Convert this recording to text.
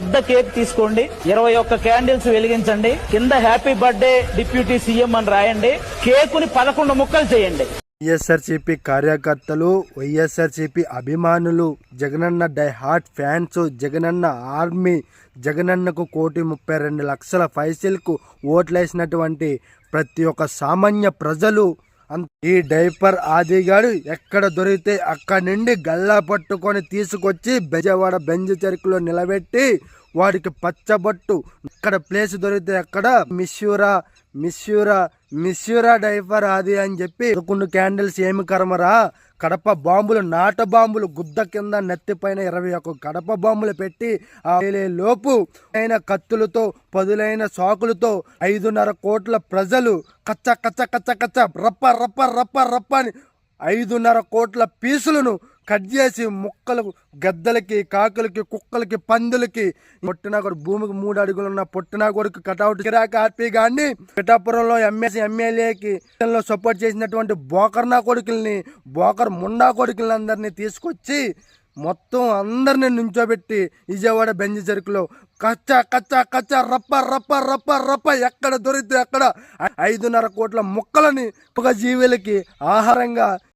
పెద్ద కేక్ తీసుకోండి. ఇరవై ఒక్క క్యాండిల్స్ వెలిగించండి. కింద హ్యాపీ బర్త్డే డిప్యూటీ సీఎం అని రాయండి. కేకుని పదకొండు ముక్కలు చేయండి. వైఎస్ఆర్సీపీ కార్యకర్తలు వైఎస్ఆర్సీపీ అభిమానులు Jaganna die hard fans Jaganna army జగనన్నకు కోటి ముప్పై రెండు లక్షల పైసలకు ఓట్లేసినటువంటి ప్రతి ఒక్క సామాన్య ప్రజలు ఈ డైపర్ ఆదిగాడు ఎక్కడ దొరికితే అక్కడి నుండి గల్లా పట్టుకొని తీసుకొచ్చి బెజవాడ బెంజ్ చెరుకులో నిలబెట్టి వాడికి పచ్చబొట్టు. ఇక్కడ ప్లేస్ దొరికితే అక్కడ మిస్యూరా మిస్యూరా మిస్యూరా డైఫర్ అది అని చెప్పి కొన్ని క్యాండిల్స్ ఏమి కర్మరా? కడప బాంబులు నాట బాంబులు గుద్ద కింద నెత్తి పైన ఇరవై ఒక్క కడప బాంబులు పెట్టి లోపు అయిన కత్తులతో పదులైన సాకులతో ఐదున్నర కోట్ల ప్రజలు కచ్చ కచ్చ కచ్చ కచ్చ రప్ప రప్ప రప్ప రప్ప అని ఐదున్నర కోట్ల పీసులను కట్ చేసి ముక్కలు గద్దలకి కాకులకి కుక్కలకి పందులకి. పొట్టినా కొడుకు భూమికి మూడు అడుగులు ఉన్న పొట్టినా కొడుకు కటౌట్ కిరాక ఆర్పీ గాని పిఠాపురంలో ఎంఎస్సీ ఎమ్మెల్యేకి సపోర్ట్ చేసినటువంటి బోకర్నా కొడుకుల్ని బోకర్ ముండా కొడుకుల్ని అందరినీ తీసుకొచ్చి మొత్తం అందరిని నుంచోబెట్టి విజయవాడ బెంజ్ చెరుకులో కచ్చ కచ్చ కచ్చ రప్ప రప్ప రప్ప రప్ప ఎక్కడ దొరికితే అక్కడ ఐదున్నర కోట్ల ముక్కలని ఒక జీవులకి ఆహారంగా